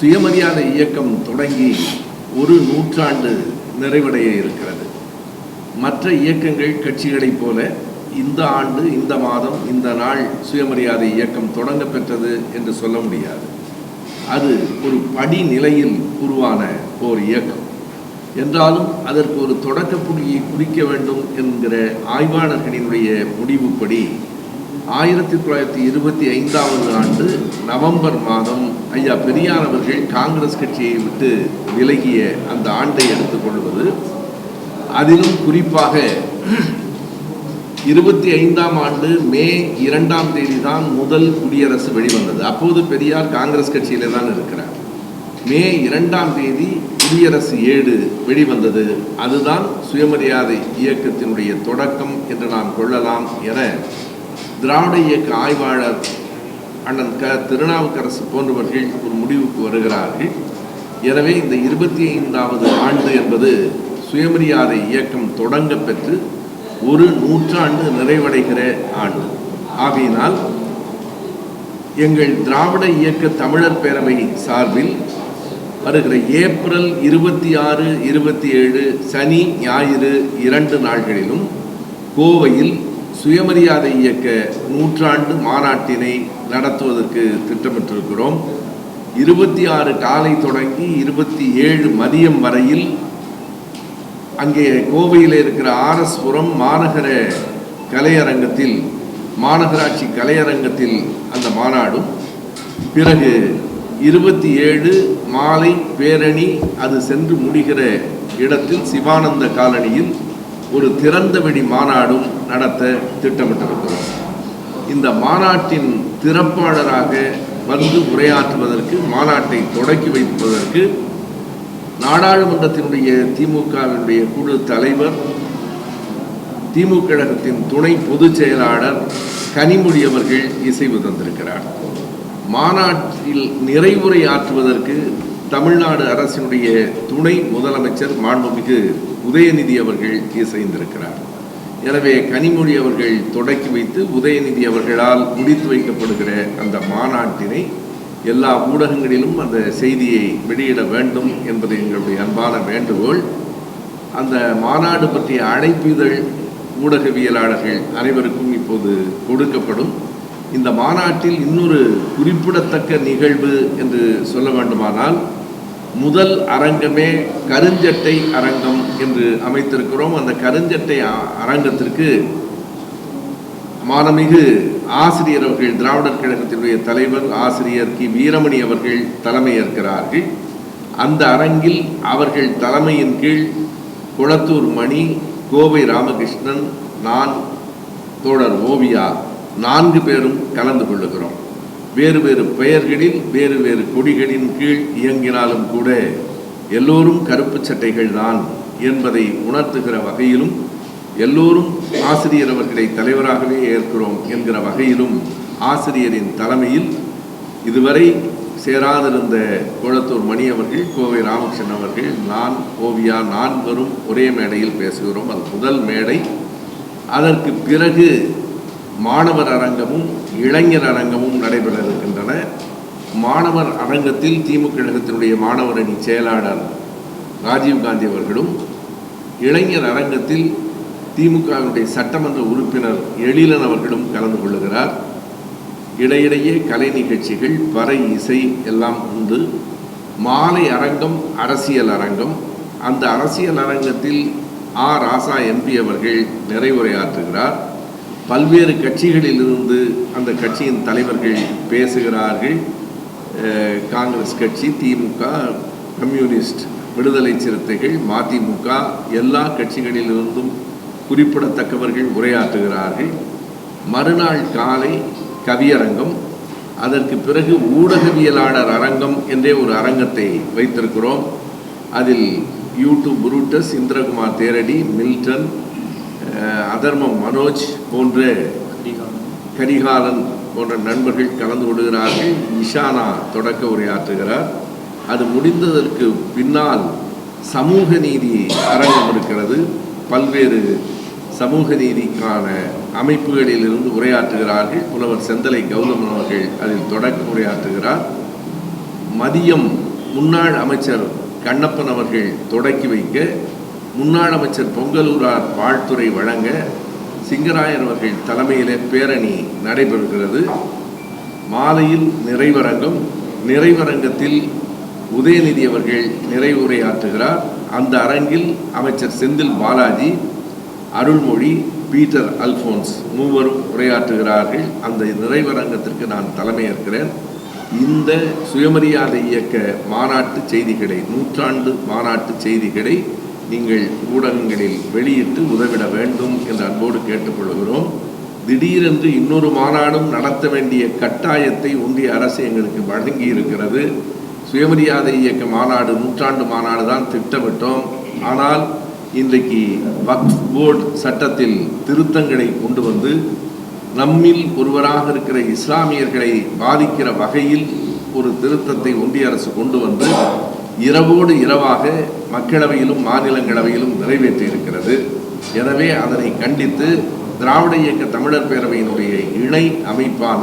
சுயமரியாதை இயக்கம் தொடங்கி ஒரு நூற்றாண்டு நிறைவடைய இருக்கிறது. மற்ற இயக்கங்கள் கட்சிகளைப் போல இந்த ஆண்டு இந்த மாதம் இந்த நாள் சுயமரியாதை இயக்கம் தொடங்க பெற்றது என்று சொல்ல முடியாது. அது ஒரு படிநிலையில் உருவான ஓர் இயக்கம். என்றாலும் அதற்கு ஒரு தொடக்க புள்ளியை குறிக்க வேண்டும் என்கிற ஆய்வாளர்களினுடைய முடிவுப்படி ஆயிரத்தி தொள்ளாயிரத்தி இருபத்தி ஐந்தாவது ஆண்டு நவம்பர் மாதம் ஐயா பெரியார் அவர்கள் காங்கிரஸ் கட்சியை விட்டு விலகிய அந்த ஆண்டை எடுத்துக்கொள்வது. அதிலும் குறிப்பாக இருபத்தி ஐந்தாம் ஆண்டு மே இரண்டாம் தேதி தான் முதல் குடியரசு வெளிவந்தது. அப்போது பெரியார் காங்கிரஸ் கட்சியிலே தான் இருக்கிறார். மே இரண்டாம் தேதி குடியரசு ஏடு வெளிவந்தது. அதுதான் சுயமரியாதை இயக்கத்தினுடைய தொடக்கம் என்று நாம் கொள்ளலாம் என திராவிட இயக்க ஆய்வாளர் அண்ணன் க. திருநாவுக்கரசு போன்றவர்கள் ஒரு முடிவுக்கு வருகிறார்கள். எனவே இந்த இருபத்தி ஐந்தாவது ஆண்டு என்பது சுயமரியாதை இயக்கம் தொடங்க பெற்று ஒரு நூற்றாண்டு நிறைவடைகிற ஆண்டு. ஆகையினால் எங்கள் திராவிட இயக்க தமிழர் பேரவை சார்பில் வருகிற ஏப்ரல் இருபத்தி ஆறு இருபத்தி ஏழு சனி ஞாயிறு இரண்டு நாள்களிலும் கோவையில் சுயமரியாதை இயக்க நூற்றாண்டு மாநாட்டினை நடத்துவதற்கு திட்டமிட்டிருக்கிறோம். இருபத்தி ஆறு காலை தொடங்கி இருபத்தி ஏழு மதியம் வரையில் அங்கே கோவையில் இருக்கிற ஆர்எஸ்புரம் மாநகர கலையரங்கத்தில் மாநகராட்சி கலையரங்கத்தில் அந்த மாநாடும். பிறகு இருபத்தி ஏழு மாலை பேரணி அது சென்று முடிகிற இடத்தில் சிவானந்த காலனியில் ஒரு திறந்தவெடி மாநாடும் நடத்த திட்டமிட்டிருக்கிறோம். இந்த மாநாட்டின் திறப்பாளராக வந்து உரையாற்றுவதற்கு மாநாட்டை தொடக்கி வைப்பதற்கு நாடாளுமன்றத்தினுடைய திமுகவினுடைய குழு தலைவர் திமுக கழகத்தின் துணை பொதுச் செயலாளர் கனிமொழி அவர்கள் இசைவு தந்திருக்கிறார். மாநாட்டில் நிறைவுரை ஆற்றுவதற்கு தமிழ்நாடு அரசினுடைய துணை முதலமைச்சர் மாண்புமிகு உதயநிதி அவர்கள் இசைந்திருக்கிறார். எனவே கனிமொழி அவர்கள் தொடக்கி வைத்து உதயநிதி அவர்களால் முடித்து வைக்கப்படுகிற அந்த மாநாட்டினை எல்லா ஊடகங்களிலும் அந்த செய்தியை வெளியிட வேண்டும் என்பது எங்களுடைய அன்பான வேண்டுகோள். அந்த மாநாடு பற்றிய அழைப்பிதழ் ஊடகவியலாளர்கள் அனைவருக்கும் இப்போது கொடுக்கப்படும். இந்த மாநாட்டில் இன்னொரு குறிப்பிடத்தக்க நிகழ்வு என்று சொல்ல வேண்டுமானால் முதல் அரங்கமே கருஞ்சட்டை அரங்கம் என்று அமைத்திருக்கிறோம். அந்த கருஞ்சட்டை அரங்கத்திற்கு மானமிகு ஆசிரியர் அவர்கள் திராவிடர் கழகத்தினுடைய தலைவர் ஆசிரியர் கி. வீரமணி அவர்கள் தலைமையேற்கிறார்கள் அந்த அரங்கில் அவர்கள் தலைமையின் கீழ் குளத்தூர் மணி கோவை ராமகிருஷ்ணன் நான் தோழர் ஓவியா நான்கு பேரும் கலந்து கொள்ளுகிறோம். வேறு வேறு பெயர்களில் வேறு வேறு கொடிகளின் கீழ் இயங்கினாலும் கூட எல்லோரும் கருப்பு சட்டைகள் தான் என்பதை உணர்த்துகிற வகையிலும் எல்லோரும் ஆசிரியர் அவர்களை தலைவராகவே ஏற்கிறோம் என்கிற வகையிலும் ஆசிரியரின் தலைமையில் இதுவரை சேராதிருந்த கோலத்தூர் மணி அவர்கள் கோவை ராமகிருஷ்ணன் அவர்கள் நான் ஓவியா நான்கரும் ஒரே மேடையில் பேசுகிறோம். அது முதல் மேடை. அதற்கு பிறகு மாணவர் அரங்கமும் இளைஞர் அரங்கமும் நடைபெற இருக்கின்றன மாணவர் அரங்கத்தில் திமுக கழகத்தினுடைய மாணவர் அணி செயலாளர் ராஜீவ்காந்தி அவர்களும் இளைஞர் அரங்கத்தில் திமுகவினுடைய சட்டமன்ற உறுப்பினர் எழிலன் அவர்களும் கலந்து கொள்ளுகிறார். இடையிடையே கலை நிகழ்ச்சிகள் பறை இசை எல்லாம் உண்டு. மாலை அரங்கம் அரசியல் அரங்கம். அந்த அரசியல் அரங்கத்தில் ஆ ராசா எம்பி அவர்கள் நிறைவுரையாற்றுகிறார். பல்வேறு கட்சிகளிலிருந்து அந்த கட்சியின் தலைவர்கள் பேசுகிறார்கள். காங்கிரஸ் கட்சி திமுக கம்யூனிஸ்ட் விடுதலை சிறுத்தைகள் மதிமுக எல்லா கட்சிகளிலிருந்தும் குறிப்பிடத்தக்கவர்கள் உரையாற்றுகிறார்கள். மறுநாள் காலை கவியரங்கம் அதற்கு பிறகு ஊடகவியலாளர் அரங்கம் என்றே ஒரு அரங்கத்தை வைத்திருக்கிறோம். அதில் YouTube Brutus Indrakumar Theradi Milton Adharmam Manoj போன்ற கரிகாலன் போன்ற நண்பர்கள் கலந்து கொள்கிறார்கள். இஷானா தொடக்க உரையாற்றுகிறார். அது முடிந்ததற்கு பின்னால் சமூக நீதி அரங்கம் இருக்கிறது. பல்வேறு சமூக நீதிக்கான அமைப்புகளில் இருந்து உரையாற்றுகிறார்கள். புலவர் செந்தலை கௌதமன் அவர்கள் அதில் தொடக்க உரையாற்றுகிறார். மதியம் முன்னாள் அமைச்சர் கண்ணப்பன் அவர்கள் தொடக்கி வைக்க முன்னாள் அமைச்சர் பொங்கலூரார் வாழ்த்துறை வழங்க சிங்கராயர் அவர்கள் தலைமையிலே பேரணி நடைபெறுகிறது. மாலையில் நிறைவரங்கம் நிறைவரங்கத்தில் உதயநிதி அவர்கள் நிறைவுரையாற்றுகிறார். அந்த அரங்கில் அமைச்சர் செந்தில் பாலாஜி அருள்மொழி பீட்டர் அல்போன்ஸ் மூவரும் உரையாற்றுகிறார்கள். அந்த நிறைவரங்கத்திற்கு நான் தலைமையேற்கிறேன். இந்த சுயமரியாதை இயக்க மாநாட்டு செய்திகளை நூற்றாண்டு மாநாட்டு செய்திகளை நீங்கள் ஊடகங்களில் வெளியிட்டு உதவிட வேண்டும் என்று அன்போடு கேட்டுக்கொள்கிறோம். திடீரென்று இன்னொரு மாநாடும் நடத்த வேண்டிய கட்டாயத்தை ஒன்றிய அரசு எங்களுக்கு வழங்கி இருக்கிறது சுயமரியாதை இயக்க மாநாடு நூற்றாண்டு மாநாடு தான் திட்டமிட்டோம். ஆனால் இன்றைக்கு வக்ஃப் போர்டு சட்டத்தில் திருத்தங்களை கொண்டு வந்து நம்மில் ஒருவராக இருக்கிற இஸ்லாமியர்களை பாதிக்கிற வகையில் ஒரு திருத்தத்தை ஒன்றிய அரசு கொண்டு வந்து இரவோடு இரவாக மக்களவையிலும் மாநிலங்களவையிலும் நிறைவேற்றியிருக்கிறது. எனவே அதனை கண்டித்து திராவிட இயக்க தமிழர் பேரவையினுடைய இணை அமைப்பான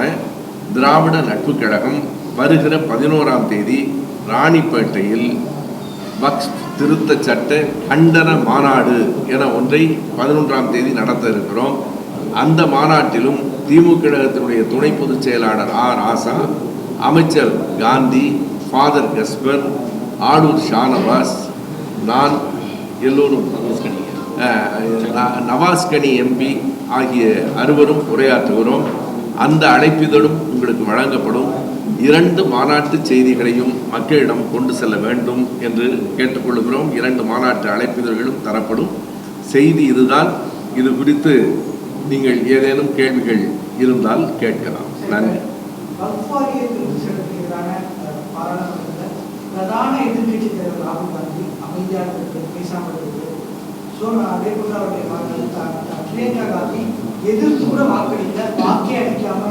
திராவிட நட்பு கழகம் வருகிற பதினோராம் தேதி ராணிப்பேட்டையில் பக்ஸ் திருத்த சட்ட கண்டன மாநாடு என ஒன்றை பதினொன்றாம் தேதி நடத்த இருக்கிறோம். அந்த மாநாட்டிலும் திமுக கழகத்தினுடைய துணை பொதுச் செயலாளர் ஆர் ஆசா அமைச்சர் காந்தி ஃபாதர் கஸ்பர் ஆடூர் ஷானவாஸ் நான் எல்லோரும் நவாஸ்கனி எம்பி ஆகிய அறுவரும் உரையாற்றுகிறோம். அந்த அழைப்பிதழும் உங்களுக்கு வழங்கப்படும். இரண்டு மாநாட்டு செய்திகளையும் மக்களிடம் கொண்டு செல்ல வேண்டும் என்று கேட்டுக்கொள்கிறோம். இரண்டு மாநாட்டு அழைப்பிதழ்களும் தரப்படும். செய்தி இதுதான். இது குறித்து நீங்கள் ஏதேனும் கேள்விகள் இருந்தால் கேட்கலாம். நன்றி. பிரதான எதிர்கட்சி தலைவர் ராகுல் காந்தி அமைதியாக இருக்கு பேசாமல் இருக்கு ஸோ அதே போல பிரியங்கா காந்தி எதிர்த்து கூட வாக்களிக்கல வாக்கே அடிக்காம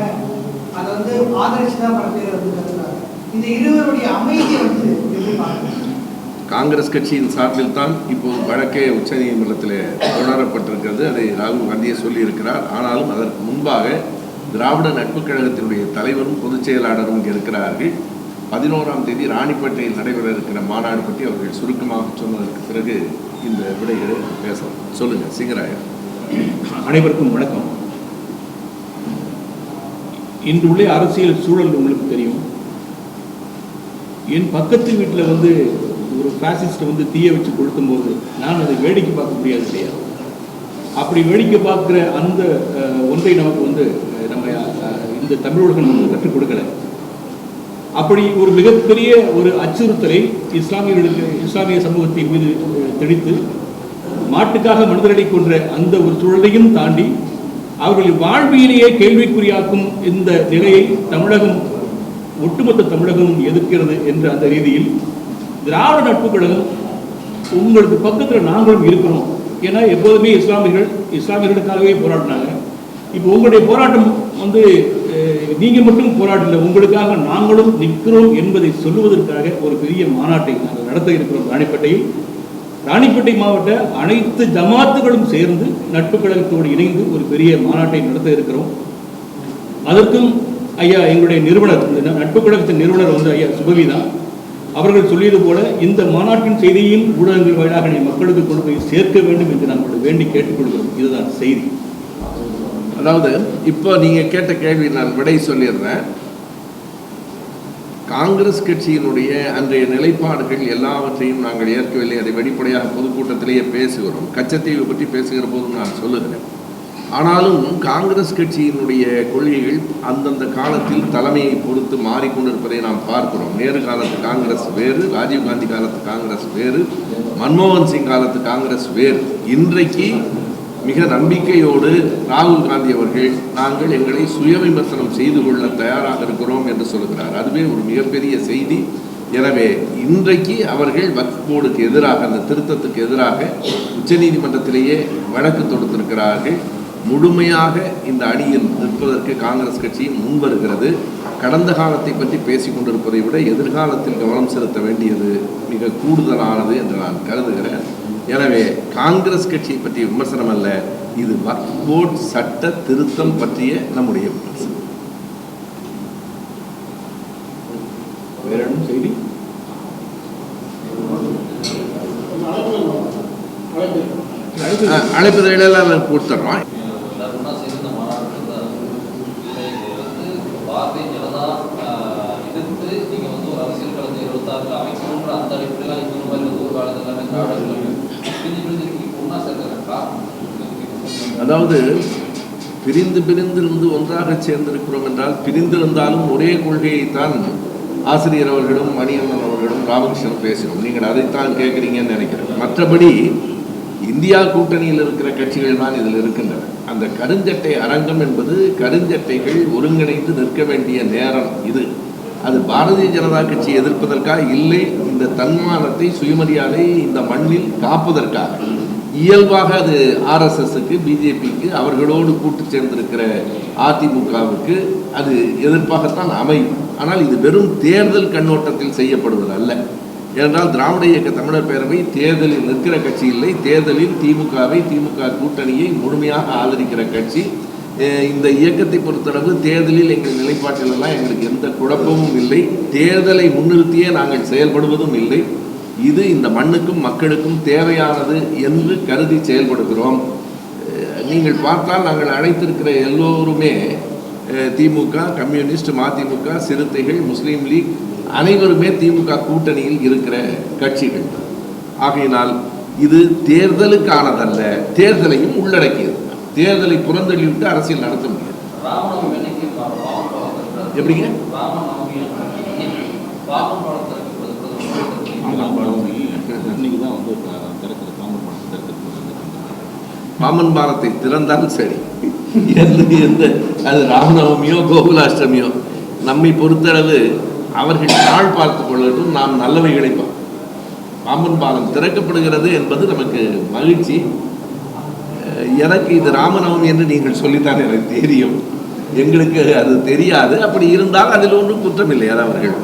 அதை வந்து ஆதரிச்சு தான் பல பேர் வந்து கருதுறாங்க இந்த இருவருடைய அமைதியை வந்து எப்படி பார்க்கணும் காங்கிரஸ் கட்சியின் சார்பில் தான் இப்போது வழக்கே உச்ச நீதிமன்றத்தில் தொடரப்பட்டிருக்கிறது அதை ராகுல் காந்தியே சொல்லியிருக்கிறார். ஆனாலும் அதற்கு முன்பாக திராவிட நட்பு கழகத்தினுடைய தலைவரும் பொதுச் செயலாளரும் இங்கே இருக்கிறார்கள். பதினோராம் தேதி ராணிப்பேட்டையில் நடைபெற இருக்கிற மாநாடு பற்றி அவர்கள் சுருக்கமாக சொன்னதற்கு பிறகு இந்த விடைகளை பேசலாம். சொல்லுங்கள் சிங்கராயர். அனைவருக்கும் வணக்கம். இன்று உள்ள அரசியல் சூழல் உங்களுக்கு தெரியும். என் பக்கத்து வீட்டில் வந்து ஒரு ஃபேசிஸ்ட்டை வந்து தீய வச்சு கொளுத்தும் போது நான் அதை வேடிக்கை பார்க்க முடியாது இல்லையா? அப்படி வேடிக்கை பார்க்குற அந்த அஹ், ஒன்றை நமக்கு வந்து நம்ம இந்த தமிழ் உலகம் கற்றுக் கொடுக்கல. அப்படி ஒரு மிகப்பெரிய ஒரு அச்சுறுத்தலை இஸ்லாமியர்களுக்கு இஸ்லாமிய சமூகத்தின் மீது தெளித்து மாட்டுக்காக மனிதர்களை கொன்ற அந்த ஒரு சூழலையும் தாண்டி அவர்களின் வாழ்வியலையே கேள்விக்குறியாக்கும் இந்த நிலையை தமிழகம் ஒட்டுமொத்த தமிழகமும் எதிர்க்கிறது என்ற அந்த ரீதியில் திராவிட நட்பு கழகம் உங்களுக்கு பக்கத்தில் நாங்களும் இருக்கிறோம். ஏன்னா எப்போதுமே இஸ்லாமியர்கள் இஸ்லாமியர்களுக்காகவே போராடினாங்க. இப்போ உங்களுடைய போராட்டம் வந்து நீங்கள் நீங்க மட்டும் போராடல உங்களுக்காக நாங்களும் நிற்கிறோம் என்பதை சொல்லுவதற்காக ஒரு பெரிய மாநாட்டை நாங்கள் நடத்த இருக்கிறோம் ராணிப்பேட்டையில். ராணிப்பேட்டை மாவட்ட அனைத்து ஜமாத்துகளும் சேர்ந்து நட்பு கழகத்தோடு இணைந்து ஒரு பெரிய மாநாட்டை நடத்த இருக்கிறோம். அதற்கும் ஐயா எங்களுடைய நிறுவனர் இந்த நட்பு கழகத்தின் நிறுவனர் வந்து ஐயா சுபவிதா அவர்கள் சொல்லியது போல இந்த மாநாட்டின் செய்தியையும் ஊடகங்கள் வாயிலாக நீ மக்களுக்கு கொண்டு போய் சேர்க்க வேண்டும் என்று நாங்கள் வேண்டி கேட்டுக்கொள்கிறோம் இதுதான் செய்தி. அதாவது இப்போ நீங்கள் கேட்ட கேள்வி நான் விடை சொல்லிடுறேன். காங்கிரஸ் கட்சியினுடைய அன்றைய நிலைப்பாடுகள் எல்லாவற்றையும் நாங்கள் ஏற்கவில்லை. அதை வெளிப்படையாக பொதுக்கூட்டத்திலேயே பேசுகிறோம். கச்சத்தீவு பற்றி பேசுகிற போதும் நான் சொல்லுகிறேன். ஆனாலும் காங்கிரஸ் கட்சியினுடைய கொள்கைகள் அந்தந்த காலத்தில் தலைமையை பொறுத்து மாறிக்கொண்டிருப்பதை நாம் பார்க்கிறோம். நேரு காலத்து காங்கிரஸ் வேறு ராஜீவ்காந்தி காலத்து காங்கிரஸ் வேறு மன்மோகன் சிங் காலத்து காங்கிரஸ் வேறு. இன்றைக்கு மிக நம்பிக்கையோடு ராகுல் காந்தி அவர்கள் நாங்கள் எங்களை சுய விமர்சனம் செய்து கொள்ள தயாராக இருக்கிறோம் என்று சொல்கிறார். அதுவே ஒரு மிகப்பெரிய செய்தி. எனவே இன்றைக்கு அவர்கள் வக்ஃப் போர்டுக்கு எதிராக அந்த திருத்தத்துக்கு எதிராக உச்சநீதிமன்றத்திலேயே வழக்கு தொடுத்திருக்கிறார்கள். முழுமையாக இந்த அணியில் நிற்பதற்கு காங்கிரஸ் கட்சி முன்வருகிறது கடந்த காலத்தை பற்றி பேசிக் கொண்டிருப்பதை விட எதிர்காலத்தில் கவனம் செலுத்த வேண்டியது மிக கூடுதலானது என்று நான் கருதுகிறேன். எனவே காங்கிரஸ் கட்சியை பற்றிய விமர்சனம் அல்ல இது வக்ஃப் போர்டு சட்ட திருத்தம் பற்றிய நம்முடைய விமர்சனம். வேற செய்தி? அழைப்பு எல்லாம் கொடுத்துட்றோம் அதாவது பிரிந்து பிரிந்திருந்து ஒன்றாக சேர்ந்திருக்கிறோம் என்றால் பிரிந்திருந்தாலும் ஒரே கொள்கையைத்தான் ஆசிரியர் அவர்களும் மணியண்ணன் அவர்களும் ராமகிருஷ்ணன் பேசினோம். நீங்கள் அதைத்தான் கேட்குறீங்கன்னு நினைக்கிறேன். மற்றபடி இந்தியா கூட்டணியில் இருக்கிற கட்சிகள் தான் இதில் இருக்கின்றன. அந்த கருஞ்சட்டை அரங்கம் என்பது கருஞ்சட்டைகள் ஒருங்கிணைந்து நிற்க வேண்டிய நேரம் இது. அது பாரதிய ஜனதா கட்சி எதிர்ப்பதற்காக இல்லை இந்த தன்மானத்தை சுயமரியாதை இந்த மண்ணில் காப்பதற்காக இயல்பாக அது ஆர்எஸ்எஸ்க்கு பிஜேபிக்கு அவர்களோடு கூட்டு சேர்ந்திருக்கிற அதிமுகவுக்கு அது எதிர்ப்பாகத்தான் அமையும். ஆனால் இது வெறும் தேர்தல் கண்ணோட்டத்தில் செய்யப்படுவது அல்ல. ஏனென்றால் திராவிட இயக்க தமிழர் பேரவை தேர்தலில் நிற்கிற கட்சி இல்லை. தேர்தலில் திமுகவை திமுக கூட்டணியை முழுமையாக ஆதரிக்கிற கட்சி. இந்த இயக்கத்தை பொறுத்தளவு தேர்தலில் எங்கள் நிலைப்பாட்டிலெல்லாம் எங்களுக்கு எந்த குழப்பமும் இல்லை. தேர்தலை முன்னிறுத்தியே நாங்கள் செயல்படுவதும் இல்லை. இது இந்த மண்ணுக்கும் மக்களுக்கும் தேவையானது என்று கருதி செயல்படுகிறோம். நீங்கள் பார்த்தால் நாங்கள் அழைத்திருக்கிற எல்லோருமே திமுக கம்யூனிஸ்ட் மதிமுக சிறுத்தைகள் முஸ்லீம் லீக் அனைவருமே திமுக கூட்டணியில் இருக்கிற கட்சிகள் ஆகையினால் இது தேர்தலுக்கானதல்ல தேர்தலையும் உள்ளடக்கியது. தேர்தலை புறந்தள்ளிவிட்டு அரசியல் நடத்த முடியாது. எப்படிங்க? பாமன் பாரத்தை திறந்தாலும் சரி. எந்த எந்த அது ராமநவமியோ கோகுலாஷ்டமியோ நம்மை பொறுத்தளவு அவர்கள் நாள் பார்த்து கொள்ளட்டும் நாம் நல்லவைகளை கிடைப்போம் பாம்பன் பாலம் திறக்கப்படுகிறது என்பது நமக்கு மகிழ்ச்சி. அஹ் எனக்கு இது ராமநவமி என்று நீங்கள் சொல்லித்தான் எனக்கு தெரியும். எங்களுக்கு அது தெரியாது. அப்படி இருந்தால் அதில் ஒன்றும் குற்றமில்லை அது அவர்கள்?